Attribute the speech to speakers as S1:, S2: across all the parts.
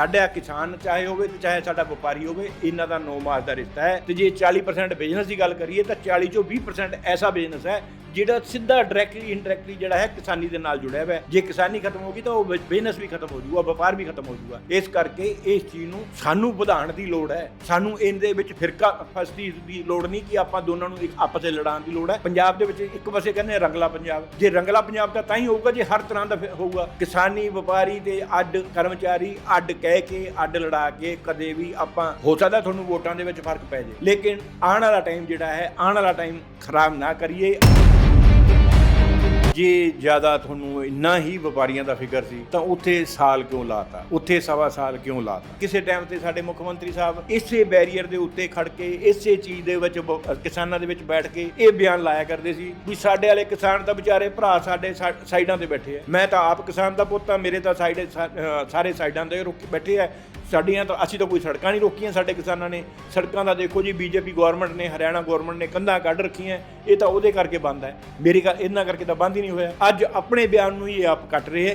S1: ਸਾਡਾ ਕਿਸਾਨ ਚਾਹੇ ਹੋਵੇ ਤੇ ਚਾਹੇ ਸਾਡਾ ਵਪਾਰੀ ਹੋਵੇ, ਇਹਨਾਂ ਦਾ ਨੌ ਮਾਸ ਦਾ ਰਿਸ਼ਤਾ ਹੈ। ਤੇ ਜੇ 40% ਬਿਜ਼ਨਸ ਦੀ ਗੱਲ ਕਰੀਏ ਤਾਂ 40 ਚੋਂ 20% ਐਸਾ ਬਿਜ਼ਨਸ ਹੈ ਜਿਹੜਾ ਸਿੱਧਾ ਡਾਇਰੈਕਟਲੀ ਇਨਡਾਇਰੈਕਟਲੀ ਜਿਹੜਾ ਹੈ ਕਿਸਾਨੀ ਦੇ ਨਾਲ ਜੁੜਿਆ ਹੋਇਆ ਹੈ। ਜੇ ਕਿਸਾਨੀ ਖਤਮ ਹੋ ਗਈ ਤਾਂ ਉਹ ਬਿਜ਼ਨਸ ਵੀ ਖਤਮ ਹੋ ਜਾਊਗਾ, ਵਪਾਰ ਵੀ ਖਤਮ ਹੋ ਜਾਊਗਾ। ਇਸ ਕਰਕੇ ਇਸ ਚੀਜ਼ ਨੂੰ ਸਾਨੂੰ ਵਧਾਉਣ ਦੀ ਲੋੜ ਹੈ। ਸਾਨੂੰ ਇਹਦੇ ਵਿੱਚ ਫਿਰਕਾ ਫਸਦੀ ਦੀ ਲੋੜ ਨਹੀਂ ਕਿ ਆਪਾਂ ਦੋਨਾਂ ਨੂੰ ਇੱਕ ਆਪਸ ਵਿੱਚ ਲੜਾਉਣ ਦੀ ਲੋੜ ਹੈ। ਪੰਜਾਬ ਦੇ ਵਿੱਚ ਇੱਕ ਪਾਸੇ ਕਹਿੰਦੇ ਰੰਗਲਾ ਪੰਜਾਬ। ਜੇ ਰੰਗਲਾ ਪੰਜਾਬ ਦਾ ਤਾਂ ਹੀ ਹੋਊਗਾ, ਜੇ ਹਰ ਤਰ੍ਹਾਂ ਦਾ ਹੋਊਗਾ। ਕਿਸਾਨੀ, ਵਪਾਰੀ ਤੇ ਅੱਡ ਕਰਮਚਾਰੀ, ਅੱਡ ਕਹਿ ਕੇ ਅੱਡ ਲੜਾ ਕੇ ਕਦੇ ਵੀ ਆਪਾਂ, ਹੋ ਸਕਦਾ ਤੁਹਾਨੂੰ ਵੋਟਾਂ ਦੇ ਵਿੱਚ ਫ਼ਰਕ ਪੈ ਜੇ। ਲੇਕਿਨ ਆਉਣ ਵਾਲਾ ਟਾਈਮ ਜਿਹੜਾ ਹੈ, ਆਉਣ ਵਾਲਾ ਟਾਈਮ ਖਰਾਬ ਨਾ ਕਰੀਏ। ਜੇ ਜ਼ਿਆਦਾ ਤੁਹਾਨੂੰ ਇੰਨਾ ਹੀ ਵਪਾਰੀਆਂ ਦਾ ਫਿਕਰ ਸੀ, ਤਾਂ ਉੱਥੇ ਸਾਲ ਕਿਉਂ ਲਾਤਾ? ਉੱਥੇ ਸਵਾ ਸਾਲ ਕਿਉਂ ਲਾਤਾ? ਕਿਸੇ ਟਾਈਮ ਤੇ ਸਾਡੇ ਮੁੱਖ ਮੰਤਰੀ ਸਾਹਿਬ ਇਸੇ ਬੈਰੀਅਰ ਦੇ ਉੱਤੇ ਖੜ ਕੇ, ਇਸੇ ਚੀਜ਼ ਦੇ ਵਿੱਚ ਬ- ਕਿਸਾਨਾਂ ਦੇ ਵਿੱਚ ਬੈਠ ਕੇ ਇਹ ਬਿਆਨ ਲਾਇਆ ਕਰਦੇ ਸੀ ਵੀ ਸਾਡੇ ਵਾਲੇ ਕਿਸਾਨ ਤਾਂ ਵਿਚਾਰੇ ਭਰਾ ਸਾਡੇ ਸਾ- ਸਾਈਡਾਂ ਤੇ ਬੈਠੇ ਆ। ਮੈਂ ਤਾਂ ਆਪ ਕਿਸਾਨ ਦਾ ਪੁੱਤ ਆ, ਮੇਰੇ ਤਾਂ ਸਾਈਡ ਸਾਰੇ ਸਾਈਡਾਂ ਤੇ ਰੁਕ, ਬੈਠੇ ਆ। ਸਾਡੀਆਂ ਤਾਂ ਅਸੀਂ ਤਾਂ ਕੋਈ ਸੜਕਾਂ ਨਹੀਂ ਰੋਕੀਆਂ ਸਾਡੇ ਕਿਸਾਨਾਂ ਨੇ। ਸੜਕਾਂ ਦਾ ਦੇਖੋ ਜੀ ਬੀਜੇਪੀ ਗਵਰਨਮੈਂਟ ਨੇ, ਹਰਿਆਣਾ ਗਵਰਨਮੈਂਟ ਨੇ ਕੰਧਾਂ ਕੱਢ ਰੱਖੀਆਂ। ਇਹ ਤਾਂ ਉਹਦੇ ਕਰਕੇ ਬੰਦ ਹੈ। ਮੇਰੀ ਗੱਲ ਇਹਨਾਂ ਕਰਕੇ ਤਾਂ ਬੰਦ ਹੀ ਨਹੀਂ ਹੋਇਆ। ਅੱਜ ਆਪਣੇ ਬਿਆਨ ਨੂੰ ਹੀ ਇਹ ਆਪ ਕੱਟ ਰਹੇ ਹੈ।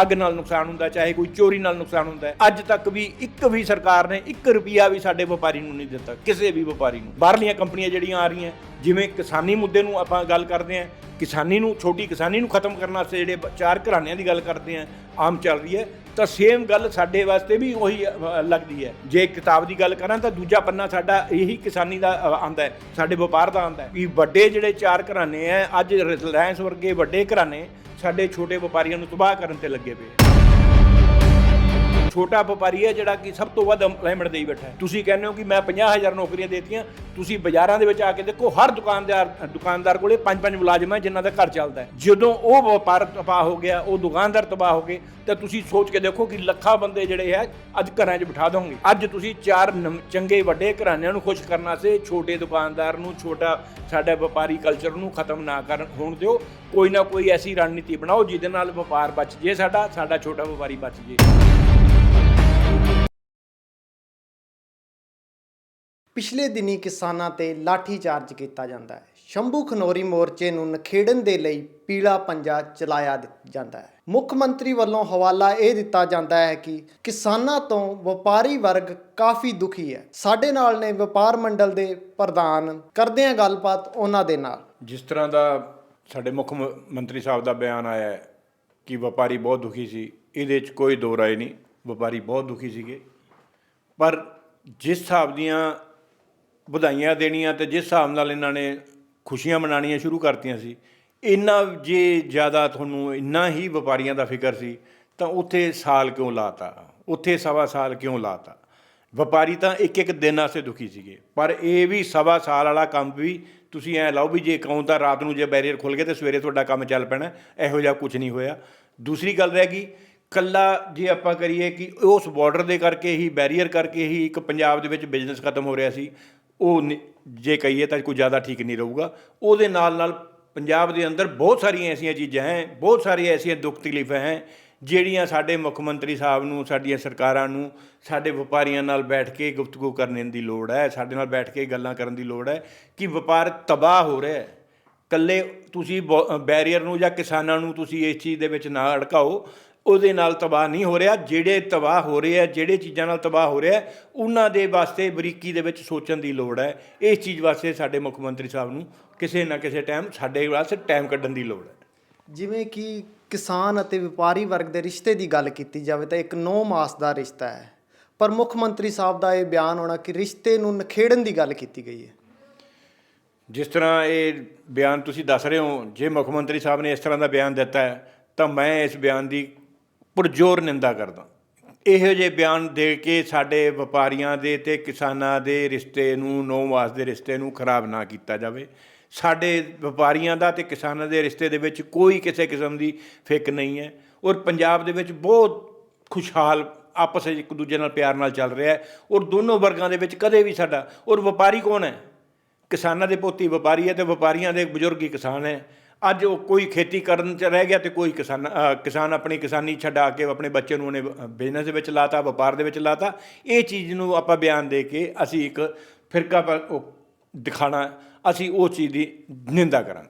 S1: ਅੱਗ ਨਾਲ ਨੁਕਸਾਨ ਹੁੰਦਾ, ਚਾਹੇ ਕੋਈ ਚੋਰੀ ਨਾਲ ਨੁਕਸਾਨ ਹੁੰਦਾ ਅੱਜ ਤੱਕ ਵੀ ਇੱਕ ਵੀ ਸਰਕਾਰ ਨੇ 1 ਰੁਪਿਆ ਵੀ ਸਾਡੇ ਵਪਾਰੀ ਨੂੰ ਨਹੀਂ ਦਿੱਤਾ, ਕਿਸੇ ਵੀ ਵਪਾਰੀ ਨੂੰ। ਬਾਹਰਲੀਆਂ ਕੰਪਨੀਆਂ ਜਿਹੜੀਆਂ ਆ ਰਹੀਆਂ, ਜਿਵੇਂ ਕਿਸਾਨੀ ਮੁੱਦੇ ਨੂੰ ਆਪਾਂ ਗੱਲ ਕਰਦੇ ਹਾਂ, ਕਿਸਾਨੀ ਨੂੰ, ਛੋਟੀ ਕਿਸਾਨੀ ਨੂੰ ਖਤਮ ਕਰਨ ਵਾਸਤੇ ਜਿਹੜੇ ਚਾਰ ਘਰਾਣਿਆਂ ਦੀ ਗੱਲ ਕਰਦੇ ਹਾਂ, ਆਮ ਚੱਲ ਰਹੀ ਹੈ। ਤਾਂ ਸੇਮ ਗੱਲ ਸਾਡੇ ਵਾਸਤੇ ਵੀ ਉਹੀ ਲੱਗਦੀ ਹੈ। ਜੇ ਕਿਤਾਬ ਦੀ ਗੱਲ ਕਰਾਂ ਤਾਂ ਦੂਜਾ ਪੰਨਾ ਸਾਡਾ ਇਹੀ ਕਿਸਾਨੀ ਦਾ ਆਂਦਾ ਹੈ, ਸਾਡੇ ਵਪਾਰ ਦਾ ਆਂਦਾ ਹੈ। ਵੀ ਵੱਡੇ ਜਿਹੜੇ ਚਾਰ ਘਰਾਣੇ ਹੈ, ਅੱਜ ਰਿਲਾਇੰਸ ਵਰਗੇ ਵੱਡੇ ਘਰਾਣੇ ਸਾਡੇ ਛੋਟੇ ਵਪਾਰੀਆਂ ਨੂੰ ਤਬਾਹ ਕਰਨ ਤੇ ਲੱਗੇ ਪਏ। ਛੋਟਾ ਵਪਾਰੀ ਹੈ ਜਿਹੜਾ ਕਿ ਸਭ ਤੋਂ ਵੱਧ ਐਮਪਲੋਇਮੈਂਟ ਦੇਈ ਬੈਠਾ ਹੈ। ਤੁਸੀਂ ਕਹਿੰਦੇ ਹੋ ਕਿ ਮੈਂ 50000 ਨੌਕਰੀਆਂ ਦੇਤੀਆਂ, ਤੁਸੀਂ ਬਾਜ਼ਾਰਾਂ ਦੇ ਵਿੱਚ ਆ ਕੇ ਦੇਖੋ, ਹਰ ਦੁਕਾਨਦਾਰ ਦੁਕਾਨਦਾਰ ਕੋਲੇ ਪੰਜ ਪੰਜ ਮੁਲਾਜ਼ਮ ਹੈ ਜਿਨ੍ਹਾਂ ਦਾ ਘਰ ਚੱਲਦਾ ਹੈ। ਜਦੋਂ ਉਹ ਵਪਾਰ ਤਬਾਹ ਹੋ ਗਿਆ, ਉਹ ਦੁਕਾਨਦਾਰ ਤਬਾਹ ਹੋ ਗਏ, ਤਾਂ ਤੁਸੀਂ ਸੋਚ ਕੇ ਦੇਖੋ ਕਿ ਲੱਖਾਂ ਬੰਦੇ ਜਿਹੜੇ ਹੈ, ਅੱਜ ਘਰਾਂ 'ਚ ਬਿਠਾ ਦੋਗੇ ਅੱਜ ਤੁਸੀਂ ਚਾਰ ਨਮ- ਚੰਗੇ ਵੱਡੇ ਘਰਾਣਿਆਂ ਨੂੰ ਖੁਸ਼ ਕਰਨ ਵਾਸਤੇ ਛੋਟੇ ਦੁਕਾਨਦਾਰ ਨੂੰ, ਛੋਟਾ ਸਾਡਾ ਵਪਾਰੀ ਕਲਚਰ ਨੂੰ ਖਤਮ ਨਾ ਕਰਨ, ਹੋਣ ਦਿਓ। ਕੋਈ ਨਾ ਕੋਈ ਐਸੀ ਰਣਨੀਤੀ ਬਣਾਓ ਜਿਹਦੇ ਨਾਲ ਵਪਾਰ ਬਚ ਜੇ ਸਾਡਾ ਸਾਡਾ ਛੋਟਾ ਵਪਾਰੀ ਬਚ ਜੇ।
S2: ਪਿਛਲੇ ਦਿਨੀ ਕਿਸਾਨਾਂ ਤੇ ਲਾਠੀ ਚਾਰਜ ਕੀਤਾ ਜਾਂਦਾ ਹੈ। ਸ਼ੰਭੂ ਖਨੋਰੀ ਮੋਰਚੇ ਨੂੰ ਨਖੇੜਨ ਦੇ ਲਈ ਪੀਲਾ ਪੰਜਾ ਚਲਾਇਆ ਦਿੱ- ਜਾਂਦਾ ਹੈ। ਮੁੱਖ ਮੰਤਰੀ ਵੱਲੋਂ ਹਵਾਲਾ ਇਹ ਦਿੱਤਾ ਜਾਂਦਾ ਹੈ ਕਿ ਕਿਸਾਨਾਂ ਤੋਂ ਵਪਾਰੀ ਵਰਗ ਕਾਫੀ ਦੁਖੀ ਹੈ। ਸਾਡੇ ਨਾਲ ਨੇ ਵਪਾਰ ਮੰਡਲ ਦੇ ਪ੍ਰਧਾਨ। ਕਰਦੇ ਹਾਂ ਗੱਲਬਾਤ ਉਹਨਾਂ ਦੇ ਨਾਲ।
S1: ਜਿਸ ਤਰ੍ਹਾਂ ਦਾ ਸਾਡੇ ਮੁੱਖ ਮੰਤਰੀ ਸਾਹਿਬ ਦਾ ਬਿਆਨ ਆਇਆ ਹੈ ਕਿ ਵਪਾਰੀ ਬਹੁਤ ਦੁਖੀ ਸੀ, ਇਹਦੇ 'ਚ ਕੋਈ ਦੋ ਰਾਏ ਨਹੀਂ। ਵਪਾਰੀ ਬਹੁਤ ਦੁਖੀ ਸੀਗੇ। ਪਰ ਜਿਸ ਹਿਸਾਬ ਦੀਆਂ ਵਧਾਈਆਂ ਦੇਣੀਆਂ ਤੇ ਜਿਸ ਹਿਸਾਬ ਨਾਲ ਇਹਨਾਂ ਨੇ ਖੁਸ਼ੀਆਂ ਮਨਾਉਣੀਆਂ ਸ਼ੁਰੂ ਕਰਤੀਆਂ ਸੀ, ਇੰਨਾ ਜੇ ਜ਼ਿਆਦਾ ਤੁਹਾਨੂੰ ਇੰਨਾ ਹੀ ਵਪਾਰੀਆਂ ਦਾ ਫਿਕਰ ਸੀ, ਤਾਂ ਉੱਥੇ ਸਾਲ ਕਿਉਂ ਲਾਤਾ? ਉੱਥੇ ਸਵਾ ਸਾਲ ਕਿਉਂ ਲਾਤਾ? ਵਪਾਰੀ ਤਾਂ ਇੱਕ ਇੱਕ ਦਿਨ ਵਾਸਤੇ ਦੁਖੀ ਸੀਗੇ, ਪਰ ਇਹ ਵੀ ਸਵਾ ਸਾਲ ਵਾਲਾ ਕੰਮ ਵੀ ਤੁਸੀਂ ਐ ਲਾਓ ਵੀ ਜੇ ਕਹੋ ਤਾਂ ਰਾਤ ਨੂੰ ਜੇ ਬੈਰੀਅਰ ਖੁੱਲ ਗਏ ਤੇ ਸਵੇਰੇ ਤੁਹਾਡਾ ਕੰਮ ਚੱਲ ਪੈਣਾ, ਇਹੋ ਜਿਹਾ ਕੁਝ ਨਹੀਂ ਹੋਇਆ। ਦੂਸਰੀ ਗੱਲ ਰਹਿ ਗਈ ਕੱਲਾ ਜੇ ਆਪਾਂ ਕਰੀਏ ਕਿ ਉਸ ਬਾਰਡਰ ਦੇ ਕਰਕੇ ਹੀ, ਬੈਰੀਅਰ ਕਰਕੇ ਹੀ ਇੱਕ ਪੰਜਾਬ ਦੇ ਵਿੱਚ ਬਿਜ਼ਨਸ ਖਤਮ ਹੋ ਰਿਹਾ ਸੀ ਉਹ ਨੀ- ਜੇ ਕਹੀਏ ਤਾਂ ਕੋਈ ਜ਼ਿਆਦਾ ਠੀਕ ਨਹੀਂ ਰਹੂਗਾ। ਉਹਦੇ ਨਾਲ ਨਾਲ ਪੰਜਾਬ ਦੇ ਅੰਦਰ ਬਹੁਤ ਸਾਰੀਆਂ ਐਸੀਆਂ ਚੀਜ਼ਾਂ ਹੈ, ਬਹੁਤ ਸਾਰੀਆਂ ਐਸੀਆਂ ਦੁੱਖ ਤਕਲੀਫਾਂ ਹੈ, ਜਿਹੜੀਆਂ ਸਾਡੇ ਮੁੱਖ ਮੰਤਰੀ ਸਾਹਿਬ ਨੂੰ, ਸਾਡੀਆਂ ਸਰਕਾਰਾਂ ਨੂੰ, ਸਾਡੇ ਵਪਾਰੀਆਂ ਨਾਲ ਬੈਠ ਕੇ ਗੁਫ਼ਤਗੂ ਕਰਨ ਦੀ ਲੋੜ ਹੈ, ਸਾਡੇ ਨਾਲ ਬੈਠ ਕੇ ਗੱਲਾਂ ਕਰਨ ਦੀ ਲੋੜ ਹੈ ਕਿ ਵਪਾਰ ਤਬਾਹ ਹੋ ਰਿਹਾ ਹੈ। ਕੱਲੇ ਤੁਸੀਂ ਬੈਰੀਅਰ ਨੂੰ ਜਾਂ ਕਿਸਾਨਾਂ ਨੂੰ ਤੁਸੀਂ ਇਸ ਚੀਜ਼ ਦੇ ਵਿੱਚ ਨਾ ਅੜਕਾਓ। ਉਹਦੇ ਨਾਲ ਤਬਾਹ ਨਹੀਂ ਹੋ ਰਿਹਾ। ਜਿਹੜੇ ਤਬਾਹ ਹੋ ਰਹੇ ਆ ਜਿਹੜੇ ਚੀਜ਼ਾਂ ਨਾਲ ਤਬਾਹ ਹੋ ਰਿਹਾ ਉਹਨਾਂ ਦੇ ਵਾਸਤੇ ਬਰੀਕੀ ਦੇ ਵਿੱਚ ਸੋਚਣ ਦੀ ਲੋੜ ਹੈ। ਇਸ ਚੀਜ਼ ਵਾਸਤੇ ਸਾਡੇ ਮੁੱਖ ਮੰਤਰੀ ਸਾਹਿਬ ਨੂੰ ਕਿਸੇ ਨਾ ਕਿਸੇ ਟਾਈਮ ਸਾਡੇ ਵਾਸਤੇ ਟਾਈਮ ਕੱਢਣ ਦੀ ਲੋੜ ਹੈ।
S2: ਜਿਵੇਂ ਕਿ ਕਿਸਾਨ ਅਤੇ ਵਪਾਰੀ ਵਰਗ ਦੇ ਰਿਸ਼ਤੇ ਦੀ ਗੱਲ ਕੀਤੀ ਜਾਵੇ ਤਾਂ ਇੱਕ 9 ਮਾਸ ਦਾ ਰਿਸ਼ਤਾ ਹੈ। ਪਰ ਮੁੱਖ ਮੰਤਰੀ ਸਾਹਿਬ ਦਾ ਇਹ ਬਿਆਨ ਹੋਣਾ ਕਿ ਰਿਸ਼ਤੇ ਨੂੰ ਨਖੇੜਨ ਦੀ ਗੱਲ ਕੀਤੀ ਗਈ ਹੈ।
S1: ਜਿਸ ਤਰ੍ਹਾਂ ਇਹ ਬਿਆਨ ਤੁਸੀਂ ਦੱਸ ਰਹੇ ਹੋ ਜੇ ਮੁੱਖ ਮੰਤਰੀ ਸਾਹਿਬ ਨੇ ਇਸ ਤਰ੍ਹਾਂ ਦਾ ਬਿਆਨ ਦਿੱਤਾ ਹੈ ਤਾਂ ਮੈਂ ਇਸ ਬਿਆਨ ਦੀ ਪੁਰਜੋਰ ਨਿੰਦਾ ਕਰਦਾ। ਇਹੋ ਜਿਹੇ ਬਿਆਨ ਦੇ ਕੇ ਸਾਡੇ ਵਪਾਰੀਆਂ ਦੇ ਤੇ ਕਿਸਾਨਾਂ ਦੇ ਰਿਸ਼ਤੇ ਨੂੰ ਨੌ ਮਾਸ ਦੇ ਰਿਸ਼ਤੇ ਨੂੰ ਖਰਾਬ ਨਾ ਕੀਤਾ ਜਾਵੇ। ਸਾਡੇ ਵਪਾਰੀਆਂ ਦਾ ਤੇ ਕਿਸਾਨਾਂ ਦੇ ਰਿਸ਼ਤੇ ਦੇ ਵਿੱਚ ਕੋਈ ਕਿਸੇ ਕਿਸਮ ਦੀ ਫਿੱਕ ਨਹੀਂ ਹੈ। ਔਰ ਪੰਜਾਬ ਦੇ ਵਿੱਚ ਬਹੁਤ ਖੁਸ਼ਹਾਲ ਆਪਸ ਵਿੱਚ ਇੱਕ ਦੂਜੇ ਨਾਲ ਪਿਆਰ ਨਾਲ ਚੱਲ ਰਿਹਾ ਹੈ। ਔਰ ਦੋਨੋਂ ਵਰਗਾਂ ਦੇ ਵਿੱਚ ਕਦੇ ਵੀ ਸਾਡਾ, ਔਰ ਵਪਾਰੀ ਕੌਣ ਹੈ? ਕਿਸਾਨਾਂ ਦੇ ਪੋਤੀ ਵਪਾਰੀ ਹੈ ਤੇ ਵਪਾਰੀਆਂ ਦੇ ਬਜ਼ੁਰਗ ਹੀ ਕਿਸਾਨ ਹੈ। ਅੱਜ ਉਹ ਕੋਈ ਖੇਤੀ ਕਰਨ ਚ ਰਹਿ ਗਿਆ ਤੇ ਕੋਈ ਕਿਸਾਨ ਕਿਸਾਨ ਆਪਣੀ ਕਿਸਾਨੀ ਛਡਾ ਕੇ ਆਪਣੇ ਬੱਚੇ ਨੂੰ ਉਹਨੇ ਬਿਜ਼ਨਸ ਦੇ ਵਿੱਚ ਲਾਤਾ ਵਪਾਰ ਦੇ ਵਿੱਚ ਲਾਤਾ। ਇਹ ਚੀਜ਼ ਨੂੰ ਆਪਾਂ ਬਿਆਨ ਦੇ ਕੇ ਅਸੀਂ ਇੱਕ ਫਿਰਕਾ ਦਿਖਾਣਾ ਅਸੀਂ ਉਹ ਚੀਜ਼ ਦੀ ਨਿੰਦਾ ਕਰਾਂਗੇ।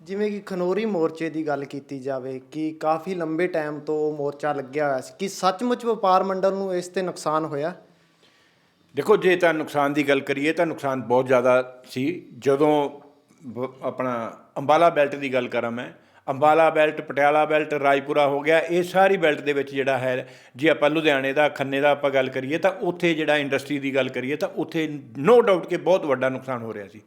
S2: ਜਿਵੇਂ ਕਿ ਖਨੋਰੀ ਮੋਰਚੇ ਦੀ ਗੱਲ ਕੀਤੀ ਜਾਵੇ ਕਿ ਕਾਫੀ ਲੰਬੇ ਟਾਈਮ ਤੋਂ ਉਹ ਮੋਰਚਾ ਲੱਗਿਆ ਹੋਇਆ ਸੀ ਕਿ ਸੱਚਮੁੱਚ ਵਪਾਰ ਮੰਡਲ ਨੂੰ ਇਸ ਤੇ ਨੁਕਸਾਨ ਹੋਇਆ?
S1: ਦੇਖੋ ਜੇ ਤਾਂ ਨੁਕਸਾਨ ਦੀ ਗੱਲ ਕਰੀਏ ਤਾਂ ਨੁਕਸਾਨ ਬਹੁਤ ਜ਼ਿਆਦਾ ਸੀ। ਜਦੋਂ ਆਪਣਾ ਅੰਬਾਲਾ ਬੈਲਟ ਦੀ ਗੱਲ ਕਰਾਂ ਮੈਂ, ਅੰਬਾਲਾ ਬੈਲਟ, ਪਟਿਆਲਾ ਬੈਲਟ ਰਾਜਪੁਰਾ ਹੋ ਗਿਆ, ਇਹ ਸਾਰੀ ਬੈਲਟ ਦੇ ਵਿੱਚ ਜਿਹੜਾ ਹੈ, ਜੇ ਆਪਾਂ ਲੁਧਿਆਣੇ ਦਾ, ਖੰਨੇ ਦਾ ਆਪਾਂ ਗੱਲ ਕਰੀਏ ਤਾਂ ਉੱਥੇ ਜਿਹੜਾ ਇੰਡਸਟਰੀ ਦੀ ਗੱਲ ਕਰੀਏ ਤਾਂ ਉੱਥੇ ਨੋ ਡਾਊਟ ਕਿ ਬਹੁਤ ਵੱਡਾ ਨੁਕਸਾਨ ਹੋ ਰਿਹਾ ਸੀ।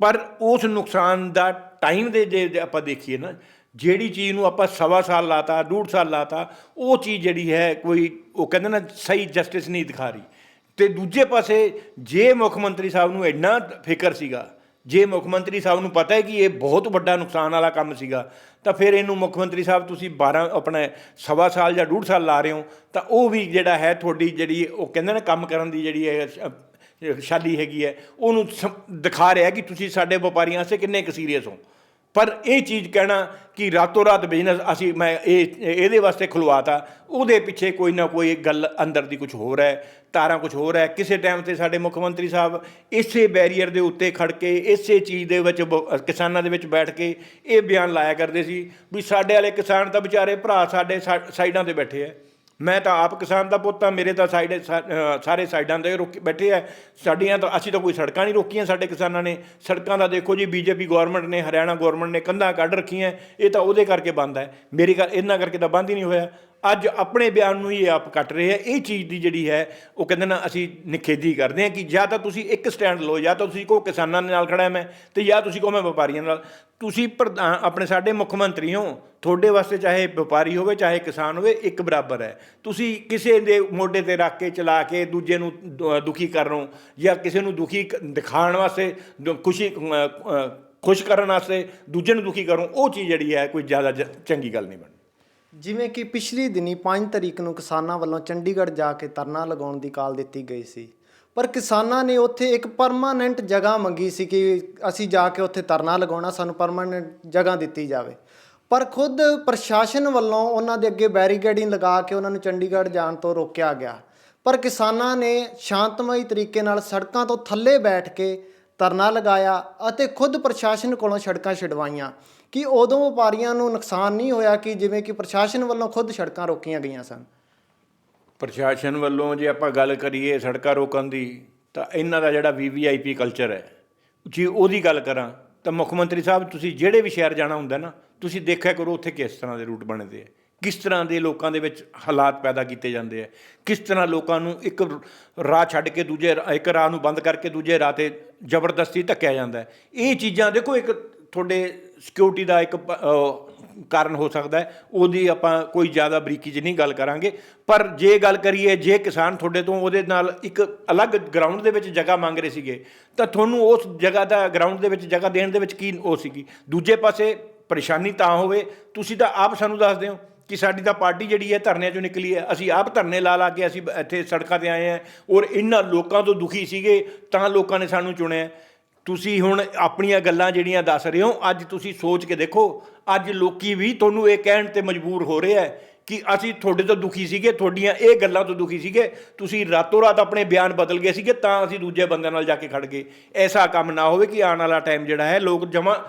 S1: ਪਰ ਉਸ ਨੁਕਸਾਨ ਦਾ ਟਾਈਮ ਦੇ ਜੇ ਆਪਾਂ ਦੇਖੀਏ ਨਾ, ਜਿਹੜੀ ਚੀਜ਼ ਨੂੰ ਆਪਾਂ ਸਵਾ ਸਾਲ ਲਾਤਾ, ਡੂਢ ਸਾਲ ਲਾਤਾ, ਉਹ ਚੀਜ਼ ਜਿਹੜੀ ਹੈ ਕੋਈ ਉਹ ਕਹਿੰਦੇ ਨਾ ਸਹੀ ਜਸਟਿਸ ਨਹੀਂ ਦਿਖਾ ਰਹੀ। ਤੇ ਦੂਜੇ ਪਾਸੇ ਜੇ ਮੁੱਖ ਮੰਤਰੀ ਸਾਹਿਬ ਨੂੰ ਇੰਨਾ ਫਿਕਰ ਸੀਗਾ ਜੇ ਮੁੱਖ ਮੰਤਰੀ ਸਾਹਿਬ ਨੂੰ ਪਤਾ ਹੈ ਕਿ ਇਹ ਬਹੁਤ ਵੱਡਾ ਨੁਕਸਾਨ ਵਾਲਾ ਕੰਮ ਸੀਗਾ, ਤਾਂ ਫਿਰ ਇਹਨੂੰ ਮੁੱਖ ਮੰਤਰੀ ਸਾਹਿਬ ਤੁਸੀਂ 12 ਆਪਣੇ ਸਵਾ ਸਾਲ ਜਾਂ ਡੂਢ ਸਾਲ ਲਾ ਰਹੇ ਹੋ, ਤਾਂ ਉਹ ਵੀ ਜਿਹੜਾ ਹੈ ਤੁਹਾਡੀ ਜਿਹੜੀ, ਉਹ ਕਹਿੰਦੇ ਨੇ ਕੰਮ ਕਰਨ ਦੀ ਜਿਹੜੀ ਹੈ ਸ਼- ਸ਼ਾਲੀ ਹੈਗੀ ਹੈ, ਉਹਨੂੰ ਸਮ- ਦਿਖਾ ਰਿਹਾ ਕਿ ਤੁਸੀਂ ਸਾਡੇ ਵਪਾਰੀਆਂ ਵਾਸਤੇ ਕਿੰਨੇ ਕੁ ਸੀਰੀਅਸ ਹੋ। ਪਰ ਇਹ ਚੀਜ਼ ਕਹਿਣਾ ਕਿ ਰਾਤੋਂ ਰਾਤ ਬਿਜ਼ਨਸ ਅਸੀਂ ਮੈਂ ਇਹ, ਇਹਦੇ ਵਾਸਤੇ ਖੁਲਵਾਤਾ, ਉਹਦੇ ਪਿੱਛੇ ਕੋਈ ਨਾ ਕੋਈ ਗੱਲ ਅੰਦਰ ਦੀ ਕੁਝ ਹੋਰ ਹੈ, ਤਾਰਾਂ ਕੁਝ ਹੋਰ ਹੈ। ਕਿਸੇ ਟਾਈਮ ਤੇ ਸਾਡੇ ਮੁੱਖ ਮੰਤਰੀ ਸਾਹਿਬ ਇਸੇ ਬੈਰੀਅਰ ਦੇ ਉੱਤੇ ਖੜ ਕੇ, ਇਸੇ ਚੀਜ਼ ਦੇ ਵਿੱਚ ਬ- ਕਿਸਾਨਾਂ ਦੇ ਵਿੱਚ ਬੈਠ ਕੇ ਇਹ ਬਿਆਨ ਲਾਇਆ ਕਰਦੇ ਸੀ ਵੀ ਸਾਡੇ ਵਾਲੇ ਕਿਸਾਨ ਤਾਂ ਵਿਚਾਰੇ ਭਰਾ ਸਾਡੇ ਸਾ- ਸਾਈਡਾਂ ਤੇ ਬੈਠੇ ਐ ਮੈਂ ਤਾਂ ਆਪ ਕਿਸਾਨ ਦਾ ਪੁੱਤ ਆ ਮੇਰੇ ਤਾਂ ਸਾਈਡ ਸਾਰੇ ਸਾਈਡਾਂ ਤੇ ਰੁਕ ਬੈਠੇ ਆ। ਸਾਡੀਆਂ ਤਾਂ ਅਸੀਂ ਤਾਂ ਕੋਈ ਸੜਕਾਂ ਨਹੀਂ ਰੋਕੀਆਂ ਸਾਡੇ ਕਿਸਾਨਾਂ ਨੇ। ਸੜਕਾਂ ਦਾ ਦੇਖੋ ਜੀ, ਬੀਜੇਪੀ ਗਵਰਨਮੈਂਟ ਨੇ, ਹਰਿਆਣਾ ਗਵਰਨਮੈਂਟ ਨੇ ਕੰਧਾਂ ਕੱਢ ਰੱਖੀਆਂ। ਇਹ ਤਾਂ ਉਹਦੇ ਕਰਕੇ ਬੰਦ ਹੈ। ਮੇਰੀ ਘਰ ਇਹਨਾਂ ਕਰਕੇ ਤਾਂ ਬੰਦ ਹੀ ਨਹੀਂ ਹੋਇਆ। ਅੱਜ ਆਪਣੇ ਬਿਆਨ ਨੂੰ ਹੀ ਆਪ ਕੱਟ ਰਹੇ ਆ। ਇਹ ਚੀਜ਼ ਦੀ ਜਿਹੜੀ ਹੈ, ਉਹ ਕਹਿੰਦੇ ਨਾ ਅਸੀਂ ਨਿਖੇਧੀ ਕਰਦੇ ਹਾਂ ਕਿ ਜਾਂ ਤਾਂ ਤੁਸੀਂ ਇੱਕ ਸਟੈਂਡ ਲਓ, ਜਾਂ ਤਾਂ ਤੁਸੀਂ ਕਹੋ ਕਿਸਾਨਾਂ ਦੇ ਨਾਲ ਖੜਾ ਮੈਂ, ਤੇ ਜਾਂ ਤੁਸੀਂ ਕਹੋ ਮੈਂ ਵਪਾਰੀਆਂ ਨਾਲ। ਤੁਸੀਂ ਪ੍ਰਧਾਨ, ਆਪਣੇ ਸਾਡੇ ਮੁੱਖ ਮੰਤਰੀ ਹੋ, ਤੁਹਾਡੇ ਵਾਸਤੇ ਚਾਹੇ ਵਪਾਰੀ ਹੋਵੇ, ਚਾਹੇ ਕਿਸਾਨ ਹੋਵੇ, ਇੱਕ ਬਰਾਬਰ ਹੈ। ਤੁਸੀਂ ਕਿਸੇ ਦੇ ਮੋਢੇ ਤੇ ਰੱਖ ਕੇ ਚਲਾ ਕੇ ਦੂਜੇ ਨੂੰ ਦੁ- ਦੁਖੀ ਕਰ ਰਹੇ ਹੋ, ਜਾਂ ਕਿਸੇ ਨੂੰ ਦੁਖੀ ਦਿਖਾਉਣ ਵਾਸਤੇ, ਦੁ- ਖੁਸ਼ੀ ਖੁਸ਼ ਕਰਨ ਵਾਸਤੇ ਦੂਜੇ ਨੂੰ ਦੁਖੀ ਕਰੋ ਉਹ ਚੀਜ਼ ਜਿਹੜੀ ਹੈ, ਕੋਈ ਜ਼ਿਆਦਾ ਜ- ਚੰਗੀ ਗੱਲ ਨਹੀਂ ਬਣਦੀ।
S2: ਜਿਵੇਂ ਕਿ ਪਿਛਲੀ ਦਿਨੀ 5 ਤਰੀਕ ਨੂੰ ਕਿਸਾਨਾਂ ਵੱਲੋਂ ਚੰਡੀਗੜ੍ਹ ਜਾ ਕੇ ਧਰਨਾ ਲਗਾਉਣ ਦੀ ਕਾਲ ਦਿੱਤੀ ਗਈ ਸੀ। ਪਰ ਕਿਸਾਨਾਂ ਨੇ ਉੱਥੇ ਇੱਕ ਪਰਮਾਨੈਂਟ ਜਗ੍ਹਾ ਮੰਗੀ ਸੀ ਕਿ ਅਸੀਂ ਜਾ ਕੇ ਉੱਥੇ ਧਰਨਾ ਲਗਾਉਣਾ, ਸਾਨੂੰ ਪਰਮਾਨੈਂਟ ਜਗ੍ਹਾ ਦਿੱਤੀ ਜਾਵੇ। ਪਰ ਖੁਦ ਪ੍ਰਸ਼ਾਸਨ ਵੱਲੋਂ ਉਹਨਾਂ ਦੇ ਅੱਗੇ ਬੈਰੀਕੇਡਿੰਗ ਲਗਾ ਕੇ ਉਹਨਾਂ ਨੂੰ ਚੰਡੀਗੜ੍ਹ ਜਾਣ ਤੋਂ ਰੋਕਿਆ ਗਿਆ। ਪਰ ਕਿਸਾਨਾਂ ਨੇ ਸ਼ਾਂਤਮਈ ਤਰੀਕੇ ਨਾਲ ਸੜਕਾਂ ਤੋਂ ਥੱਲੇ ਬੈਠ ਕੇ ਧਰਨਾ ਲਗਾਇਆ ਅਤੇ ਖੁਦ ਪ੍ਰਸ਼ਾਸਨ ਕੋਲੋਂ ਸੜਕਾਂ ਛਡਵਾਈਆਂ। ਕਿ ਉਦੋਂ ਵਪਾਰੀਆਂ ਨੂੰ ਨੁਕਸਾਨ ਨਹੀਂ ਹੋਇਆ ਕਿ ਜਿਵੇਂ ਕਿ ਪ੍ਰਸ਼ਾਸਨ ਵੱਲੋਂ ਖੁਦ ਸੜਕਾਂ ਰੋਕੀਆਂ ਗਈਆਂ ਸਨ?
S1: ਪ੍ਰਸ਼ਾਸਨ ਵੱਲੋਂ ਜੇ ਆਪਾਂ ਗੱਲ ਕਰੀਏ ਸੜਕਾਂ ਰੋਕਣ ਦੀ, ਤਾਂ ਇਹਨਾਂ ਦਾ ਜਿਹੜਾ ਵੀਵੀਆਈਪੀ ਕਲਚਰ ਹੈ, ਜੀ ਉਹਦੀ ਗੱਲ ਕਰਾਂ, ਤਾਂ ਮੁੱਖ ਮੰਤਰੀ ਸਾਹਿਬ, ਤੁਸੀਂ ਜਿਹੜੇ ਵੀ ਸ਼ਹਿਰ ਜਾਣਾ ਹੁੰਦਾ ਨਾ, ਤੁਸੀਂ ਦੇਖਿਆ ਕਰੋ ਉੱਥੇ ਕਿਸ ਤਰ੍ਹਾਂ ਦੇ ਰੂਟ ਬਣਦੇ ਆ, ਕਿਸ ਤਰ੍ਹਾਂ ਦੇ ਲੋਕਾਂ ਦੇ ਵਿੱਚ ਹਾਲਾਤ ਪੈਦਾ ਕੀਤੇ ਜਾਂਦੇ ਆ, ਕਿਸ ਤਰ੍ਹਾਂ ਲੋਕਾਂ ਨੂੰ ਇੱਕ ਰਾਹ ਛੱਡ ਕੇ ਦੂਜੇ ਇੱਕ ਰਾਹ ਨੂੰ ਬੰਦ ਕਰਕੇ ਦੂਜੇ ਰਾਹ ਤੇ ਜ਼ਬਰਦਸਤੀ ਧੱਕਿਆ ਜਾਂਦਾ ਇਹ ਚੀਜ਼ਾਂ ਦੇਖੋ ਇੱਕ ਤੁਹਾਡੇ ਸਿਕਿਉਰਿਟੀ ਦਾ ਇੱਕ ਕਾਰਨ ਹੋ ਸਕਦਾ ਹੈ। ਉਹਦੀ ਆਪਾਂ ਕੋਈ ਜ਼ਿਆਦਾ ਬਰੀਕੀ 'ਚ ਨਹੀਂ ਗੱਲ ਕਰਾਂਗੇ। ਪਰ ਜੇ ਗੱਲ ਕਰੀਏ, ਜੇ ਕਿਸਾਨ ਤੁਹਾਡੇ ਤੋਂ ਉਹਦੇ ਨਾਲ ਇੱਕ ਅਲੱਗ ਗਰਾਊਂਡ ਦੇ ਵਿੱਚ ਜਗ੍ਹਾ ਮੰਗ ਰਹੇ ਸੀਗੇ, ਤਾਂ ਤੁਹਾਨੂੰ ਉਸ ਜਗ੍ਹਾ ਦਾ ਗਰਾਊਂਡ ਦੇ ਵਿੱਚ ਜਗ੍ਹਾ ਦੇਣ ਦੇ ਵਿੱਚ ਕੀ ਉਹ ਸੀਗੀ? ਦੂਜੇ ਪਾਸੇ ਪਰੇਸ਼ਾਨੀ ਤਾਂ ਹੋਵੇ, ਤੁਸੀਂ ਤਾਂ ਆਪ ਸਾਨੂੰ ਦੱਸਦੇ ਹੋ ਕਿ ਸਾਡੀ ਤਾਂ ਪਾਰਟੀ ਜਿਹੜੀ ਹੈ ਧਰਨਿਆਂ ਚੋਂ ਨਿਕਲੀ ਹੈ। ਅਸੀਂ ਆਪ ਧਰਨੇ ਲਾ ਲਾ ਕੇ ਅਸੀਂ ਇੱਥੇ ਸੜਕਾਂ ਤੇ ਆਏ ਹਾਂ ਔਰ ਇਹਨਾਂ ਲੋਕਾਂ ਤੋਂ ਦੁਖੀ ਸੀਗੇ, ਤਾਂ ਲੋਕਾਂ ਨੇ ਸਾਨੂੰ ਚੁਣਿਆ। ਤੁਸੀਂ ਹੁਣ ਆਪਣੀਆਂ ਗੱਲਾਂ ਜਿਹੜੀਆਂ ਦੱਸ ਰਹੇ ਹੋ, ਅੱਜ ਤੁਸੀਂ ਸੋਚ ਕੇ ਦੇਖੋ, ਅੱਜ ਲੋਕੀ ਵੀ ਤੁਹਾਨੂੰ ਇਹ ਕਹਿਣ ਤੇ ਮਜਬੂਰ ਹੋ ਰਹੇ ਹੈ ਕਿ ਅਸੀਂ ਤੁਹਾਡੇ ਤੋਂ ਦੁਖੀ ਸੀਗੇ, ਤੁਹਾਡੀਆਂ ਇਹ ਗੱਲਾਂ ਤੋਂ ਦੁਖੀ ਸੀਗੇ, ਤੁਸੀਂ ਰਾਤੋਂ ਰਾਤ ਆਪਣੇ ਬਿਆਨ ਬਦਲ ਗਏ ਸੀਗੇ, ਤਾਂ ਅਸੀਂ ਦੂਜੇ ਬੰਦਿਆਂ ਨਾਲ ਜਾ ਕੇ ਖੜ ਗਏ। ਐਸਾ ਕੰਮ ਨਾ ਹੋਵੇ ਕਿ ਆਉਣ ਵਾਲਾ ਟਾਈਮ ਜਿਹੜਾ ਹੈ, ਲੋਕ ਜਮਾ